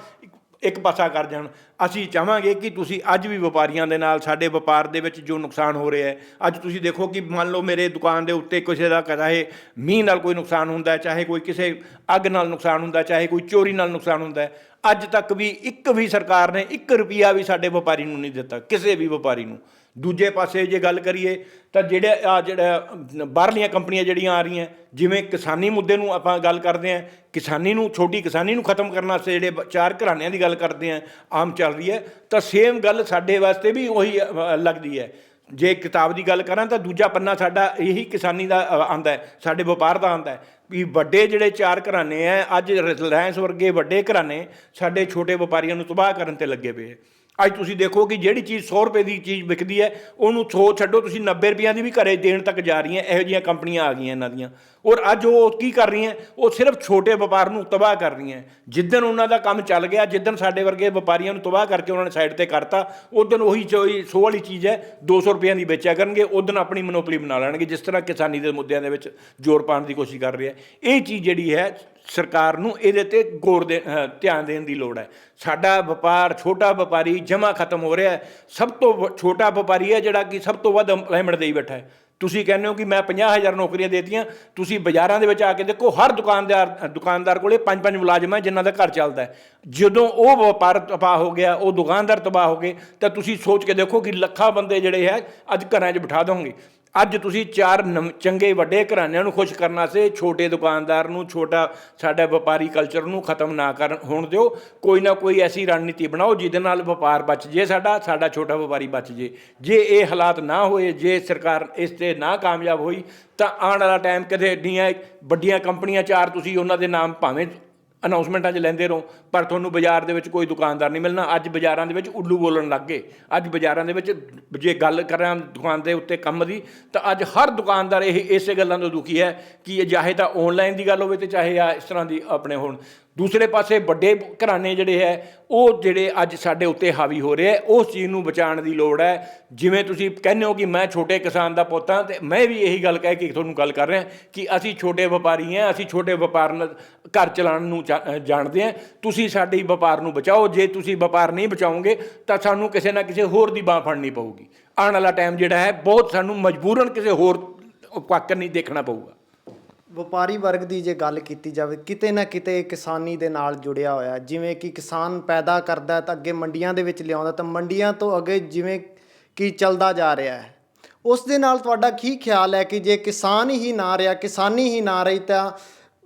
S1: ਇੱਕ ਪਾਸਾ ਕਰ ਜਾਣ। ਅਸੀਂ ਚਾਹਾਂਗੇ ਕਿ ਤੁਸੀਂ ਅੱਜ ਵੀ ਵਪਾਰੀਆਂ ਦੇ ਨਾਲ ਸਾਡੇ ਵਪਾਰ ਦੇ ਵਿੱਚ ਜੋ ਨੁਕਸਾਨ ਹੋ ਰਿਹਾ ਹੈ, ਅੱਜ ਤੁਸੀਂ ਦੇਖੋ ਕਿ ਮੰਨ ਲਓ ਮੇਰੇ ਦੁਕਾਨ ਦੇ ਉੱਤੇ ਕਿਸੇ ਦਾ ਚਾਹੇ ਮੀਂਹ ਨਾਲ ਕੋਈ ਨੁਕਸਾਨ ਹੁੰਦਾ ਚਾਹੇ ਕੋਈ ਕਿਸੇ ਅੱਗ ਨਾਲ ਨੁਕਸਾਨ ਹੁੰਦਾ ਚਾਹੇ ਕੋਈ ਚੋਰੀ ਨਾਲ ਨੁਕਸਾਨ ਹੁੰਦਾ ਅੱਜ ਤੱਕ ਵੀ ਇੱਕ ਵੀ ਸਰਕਾਰ ਨੇ 1 ਰੁਪਿਆ ਵੀ ਸਾਡੇ ਵਪਾਰੀ ਨੂੰ ਨਹੀਂ ਦਿੱਤਾ, ਕਿਸੇ ਵੀ ਵਪਾਰੀ ਨੂੰ। ਦੂਜੇ ਪਾਸੇ ਜੇ ਗੱਲ ਕਰੀਏ ਤਾਂ ਜਿਹੜੇ ਆ ਜਿਹੜਾ ਬਾਹਰਲੀਆਂ ਕੰਪਨੀਆਂ ਜਿਹੜੀਆਂ ਆ ਰਹੀਆਂ, ਜਿਵੇਂ ਕਿਸਾਨੀ ਮੁੱਦੇ ਨੂੰ ਆਪਾਂ ਗੱਲ ਕਰਦੇ ਹਾਂ, ਕਿਸਾਨੀ ਨੂੰ, ਛੋਟੀ ਕਿਸਾਨੀ ਨੂੰ ਖਤਮ ਕਰਨ ਵਾਸਤੇ ਜਿਹੜੇ ਚਾਰ ਘਰਾਣਿਆਂ ਦੀ ਗੱਲ ਕਰਦੇ ਹਾਂ, ਆਮ ਚੱਲ ਰਹੀ ਹੈ, ਤਾਂ ਸੇਮ ਗੱਲ ਸਾਡੇ ਵਾਸਤੇ ਵੀ ਉਹੀ ਲੱਗਦੀ ਹੈ। ਜੇ ਕਿਤਾਬ ਦੀ ਗੱਲ ਕਰਾਂ ਤਾਂ ਦੂਜਾ ਪੰਨਾ ਸਾਡਾ ਇਹੀ ਕਿਸਾਨੀ ਦਾ ਆਂਦਾ ਸਾਡੇ ਵਪਾਰ ਦਾ ਆਂਦਾ ਵੀ ਵੱਡੇ ਜਿਹੜੇ ਚਾਰ ਘਰਾਣੇ ਆ ਅੱਜ ਰਿਲਾਇੰਸ ਵਰਗੇ ਵੱਡੇ ਘਰਾਣੇ ਸਾਡੇ ਛੋਟੇ ਵਪਾਰੀਆਂ ਨੂੰ ਤਬਾਹ ਕਰਨ ਤੇ ਲੱਗੇ ਪਏ ਅੱਜ ਤੁਸੀਂ ਦੇਖੋ ਕਿ ਜਿਹੜੀ ਚੀਜ਼ 100 ਰੁਪਏ ਦੀ ਚੀਜ਼ ਵਿਕਦੀ ਹੈ, ਉਹਨੂੰ 100 ਛੱਡੋ, ਤੁਸੀਂ 90 ਰੁਪਈਆਂ ਦੀ ਵੀ ਘਰੇ ਦੇਣ ਤੱਕ ਜਾ ਰਹੀਆਂ, ਇਹੋ ਜਿਹੀਆਂ ਕੰਪਨੀਆਂ ਆ ਗਈਆਂ ਇਹਨਾਂ ਦੀਆਂ। ਔਰ ਅੱਜ ਉਹ ਕੀ ਕਰ ਰਹੀਆਂ, ਉਹ ਸਿਰਫ ਛੋਟੇ ਵਪਾਰ ਨੂੰ ਤਬਾਹ ਕਰ ਰਹੀਆਂ। ਜਿੱਦਣ ਉਹਨਾਂ ਦਾ ਕੰਮ ਚੱਲ ਗਿਆ ਜਿੱਦਣ ਸਾਡੇ ਵਰਗੇ ਵਪਾਰੀਆਂ ਨੂੰ ਤਬਾਹ ਕਰਕੇ ਉਹਨਾਂ ਨੇ ਸਾਈਡ ਤੇ ਕਰਤਾ ਉਦੋਂ ਉਹੀ ਚੋਈ 100 ਵਾਲੀ ਚੀਜ਼ ਹੈ 200 ਰੁਪਈਆਂ ਦੀ ਵੇਚਿਆ ਕਰਨਗੇ ਉਦੋਂ ਆਪਣੀ ਮਨੋਪਲੀ ਬਣਾ ਲੈਣਗੇ, ਜਿਸ ਤਰ੍ਹਾਂ ਕਿਸਾਨੀ ਦੇ ਮੁੱਦਿਆਂ ਦੇ ਵਿੱਚ ਜ਼ੋਰ ਪਾਉਣ ਦੀ ਕੋਸ਼ਿਸ਼ ਕਰ ਰਹੇ ਆ ਇਹ ਚੀਜ਼ ਜਿਹੜੀ ਹੈ, ਸਰਕਾਰ ਨੂੰ ਇਹਦੇ ਤੇ ਗੌਰ ਦੇ ਧਿਆਨ ਦੇਣ ਦੀ ਲੋੜ ਹੈ। ਸਾਡਾ ਵਪਾਰ, ਛੋਟਾ ਵਪਾਰੀ ਜਮਾ ਖਤਮ ਹੋ ਰਿਹਾ ਸਭ ਤੋਂ ਵ- ਛੋਟਾ ਵਪਾਰੀ ਹੈ ਜਿਹੜਾ ਕਿ ਸਭ ਤੋਂ ਵੱਧ ਐਮਪਲੋਇਮੈਂਟ ਦੇਈ ਬੈਠਾ ਹੈ। ਤੁਸੀਂ ਕਹਿੰਦੇ ਹੋ ਕਿ ਮੈਂ 50000 ਨੌਕਰੀਆਂ ਦੇਤੀਆਂ, ਤੁਸੀਂ ਬਾਜ਼ਾਰਾਂ ਦੇ ਵਿੱਚ ਆ ਕੇ ਦੇਖੋ, ਹਰ ਦੁਕਾਨਦਾਰ ਦੁਕਾਨਦਾਰ ਕੋਲੇ ਪੰਜ ਪੰਜ ਮੁਲਾਜ਼ਮ ਹੈ ਜਿਨ੍ਹਾਂ ਦਾ ਘਰ ਚੱਲਦਾ ਜਦੋਂ ਉਹ ਵਪਾਰ ਤਬਾਹ ਹੋ ਗਿਆ, ਉਹ ਦੁਕਾਨਦਾਰ ਤਬਾਹ ਹੋ ਗਏ, ਤਾਂ ਤੁਸੀਂ ਸੋਚ ਕੇ ਦੇਖੋ ਕਿ ਲੱਖਾਂ ਬੰਦੇ ਜਿਹੜੇ ਹੈ, ਅੱਜ ਘਰਾਂ 'ਚ ਬਿਠਾ ਦੋਗੇ ਅੱਜ ਤੁਸੀਂ ਚਾਰ ਨਵ- ਚੰਗੇ ਵੱਡੇ ਘਰਾਣਿਆਂ ਨੂੰ ਖੁਸ਼ ਕਰਨਾ ਸੇ, ਛੋਟੇ ਦੁਕਾਨਦਾਰ ਨੂੰ, ਛੋਟਾ ਸਾਡਾ ਵਪਾਰੀ ਕਲਚਰ ਨੂੰ ਖਤਮ ਨਾ ਕਰਨ, ਹੋਣ ਦਿਓ। ਕੋਈ ਨਾ ਕੋਈ ਐਸੀ ਰਣਨੀਤੀ ਬਣਾਓ ਜਿਹਦੇ ਨਾਲ ਵਪਾਰ ਬਚ ਜੇ ਸਾਡਾ ਸਾਡਾ ਛੋਟਾ ਵਪਾਰੀ ਬਚ ਜੇ। ਜੇ ਇਹ ਹਾਲਾਤ ਨਾ ਹੋਏ, ਜੇ ਸਰਕਾਰ ਇਸ ਤੇ ਨਾ ਕਾਮਯਾਬ ਹੋਈ, ਤਾਂ ਆਉਣ ਵਾਲਾ ਟਾਈਮ ਕਦੇ ਏਡੀਆਂ ਵੱਡੀਆਂ ਕੰਪਨੀਆਂ ਚਾਰ ਤੁਸੀਂ ਉਹਨਾਂ ਦੇ ਨਾਮ ਭਾਵੇਂ ਅਨਾਉਂਸਮੈਂਟਾਂ 'ਚ ਲੈਂਦੇ ਰਹੋ, ਪਰ ਤੁਹਾਨੂੰ ਬਾਜ਼ਾਰ ਦੇ ਵਿੱਚ ਕੋਈ ਦੁਕਾਨਦਾਰ ਨਹੀਂ ਮਿਲਣਾ। ਅੱਜ ਬਾਜ਼ਾਰਾਂ ਦੇ ਵਿੱਚ ਉੱਲੂ ਬੋਲਣ ਲੱਗ ਗਏ। ਅੱਜ ਬਾਜ਼ਾਰਾਂ ਦੇ ਵਿੱਚ ਜੇ ਗੱਲ ਕਰਾਂ ਦੁਕਾਨ ਦੇ ਉੱਤੇ ਕੰਮ ਦੀ, ਤਾਂ ਅੱਜ ਹਰ ਦੁਕਾਨਦਾਰ ਇਹ ਇਸੇ ਗੱਲਾਂ ਤੋਂ ਦੁਖੀ ਹੈ ਕਿ ਇਹ ਚਾਹੇ ਤਾਂ ਆਨਲਾਈਨ ਦੀ ਗੱਲ ਹੋਵੇ ਤੇ ਚਾਹੇ ਆ ਇਸ ਤਰ੍ਹਾਂ ਦੀ ਆਪਣੇ ਹੋਣ। ਦੂਸਰੇ ਪਾਸੇ ਵੱਡੇ ਘਰਾਣੇ ਜਿਹੜੇ ਹੈ, ਉਹ ਜਿਹੜੇ ਅੱਜ ਸਾਡੇ ਉੱਤੇ ਹਾਵੀ ਹੋ ਰਹੇ ਹੈ, ਉਸ ਚੀਜ਼ ਨੂੰ ਬਚਾਉਣ ਦੀ ਲੋੜ ਹੈ। ਜਿਵੇਂ ਤੁਸੀਂ ਕਹਿੰਦੇ ਹੋ ਕਿ ਮੈਂ ਛੋਟੇ ਕਿਸਾਨ ਦਾ ਪੁੱਤ ਹਾਂ ਤੇ ਮੈਂ ਵੀ ਇਹੀ ਗੱਲ ਕਹਿ ਕੇ ਤੁਹਾਨੂੰ ਗੱਲ ਕਰ ਰਿਹਾ ਕਿ ਅਸੀਂ ਛੋਟੇ ਵਪਾਰੀ ਹਾਂ, ਅਸੀਂ ਛੋਟੇ ਵਪਾਰ ਨਾਲ ਘਰ ਚਲਾਉਣ ਨੂੰ ਚਾ- ਜਾਣਦੇ ਹਾਂ। ਤੁਸੀਂ ਸਾਡੀ ਵਪਾਰ ਨੂੰ ਬਚਾਓ, ਜੇ ਤੁਸੀਂ ਵਪਾਰ ਨਹੀਂ ਬਚਾਓਗੇ ਤਾਂ ਸਾਨੂੰ ਕਿਸੇ ਨਾ ਕਿਸੇ ਹੋਰ ਦੀ ਬਾਹ ਫੜਨੀ ਪਊਗੀ। ਆਉਣ ਵਾਲਾ ਟਾਈਮ ਜਿਹੜਾ ਹੈ, ਬਹੁਤ ਸਾਨੂੰ ਮਜਬੂਰਨ ਕਿਸੇ ਹੋਰ ਪੱਕ ਨਹੀਂ ਦੇਖਣਾ ਪਊਗਾ।
S2: ਵਪਾਰੀ ਵਰਗ ਦੀ ਜੇ ਗੱਲ ਕੀਤੀ ਜਾਵੇ, ਕਿਤੇ ਨਾ ਕਿਤੇ ਕਿਸਾਨੀ ਦੇ ਨਾਲ ਜੁੜਿਆ ਹੋਇਆ ਜਿਵੇਂ ਕਿ ਕਿਸਾਨ ਪੈਦਾ ਕਰਦਾ ਤਾਂ ਅੱਗੇ ਮੰਡੀਆਂ ਦੇ ਵਿੱਚ ਲਿਆਉਂਦਾ ਤਾਂ ਮੰਡੀਆਂ ਤੋਂ ਅੱਗੇ ਜਿਵੇਂ ਕਿ ਚੱਲਦਾ ਜਾ ਰਿਹਾ ਹੈ। ਉਸ ਦੇ ਨਾਲ ਤੁਹਾਡਾ ਕੀ ਖਿਆਲ ਹੈ ਕਿ ਜੇ ਕਿਸਾਨ ਹੀ ਨਾ ਰਿਹਾ, ਕਿਸਾਨੀ ਹੀ ਨਾ ਰਹੀ ਤਾਂ